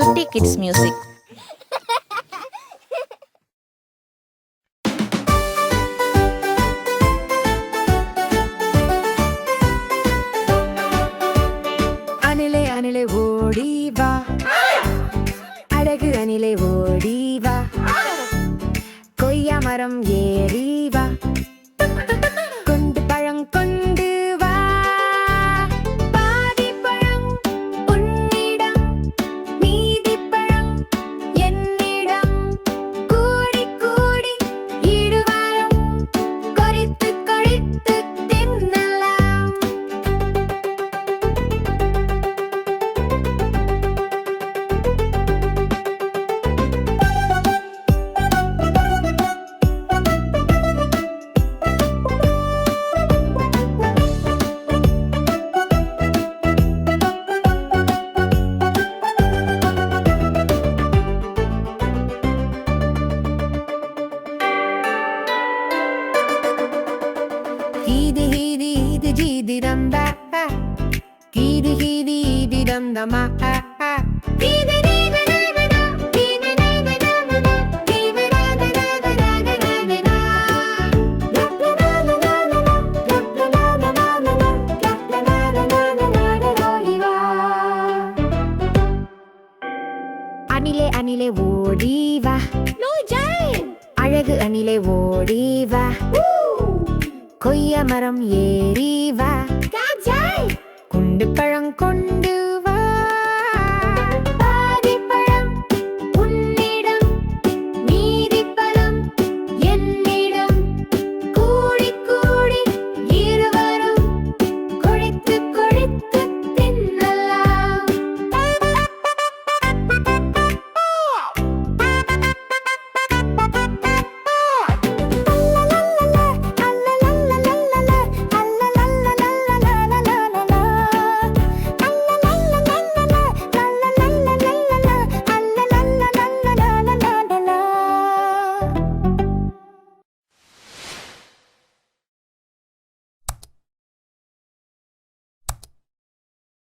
சுட்டி kids music. அணிலே அணிலே ஓடி வா. அழகு அணிலே ஓடி வா. கொய்யா மரம் ஏறி வா. ஹீதி ஹீதி ஹீதி ஜீதி ரம்ப ஹீதி ஹீதி ஹீதி ரந்தமா ஹீதி அணிலே அணிலே ஓடிவா. அழகு அணிலே ஓடிவா. கொய்யா மரம் ஏறி வா குண்டு பழம் கொண்டு